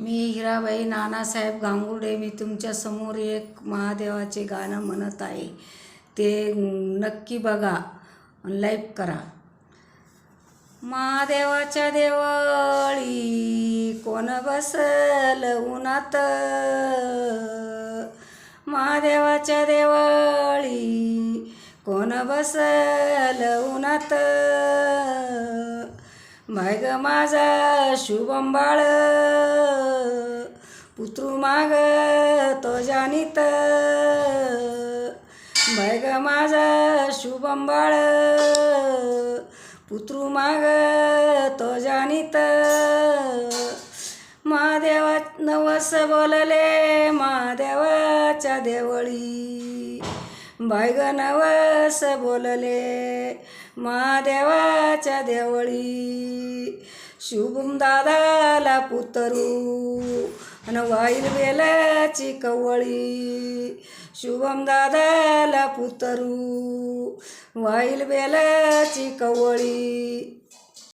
मी हिराबाई नानासाहेब गांगुर्डे मी तुमच्यासमोर एक महादेवाचे गाणं म्हणत आहे. ते नक्की बघा लाईक करा. महादेवाच्या देवळी कोण बसल उन्हात? महादेवाच्या देवळी कोण बसल उन्हात? माय माझा शुभम बाळ माग तो जानित माय ग माझा शुभम बाळ पुत्रू माग तो जानित महादेवा नवस बोलले महादेवाच्या देवळी. बाय बोलले महादेवाच्या देवळी शुभम दादाला पुतरू अन वाईल बेलाची कवळी शुभम दादाला पुतरू वाईल बेलाची कवळी.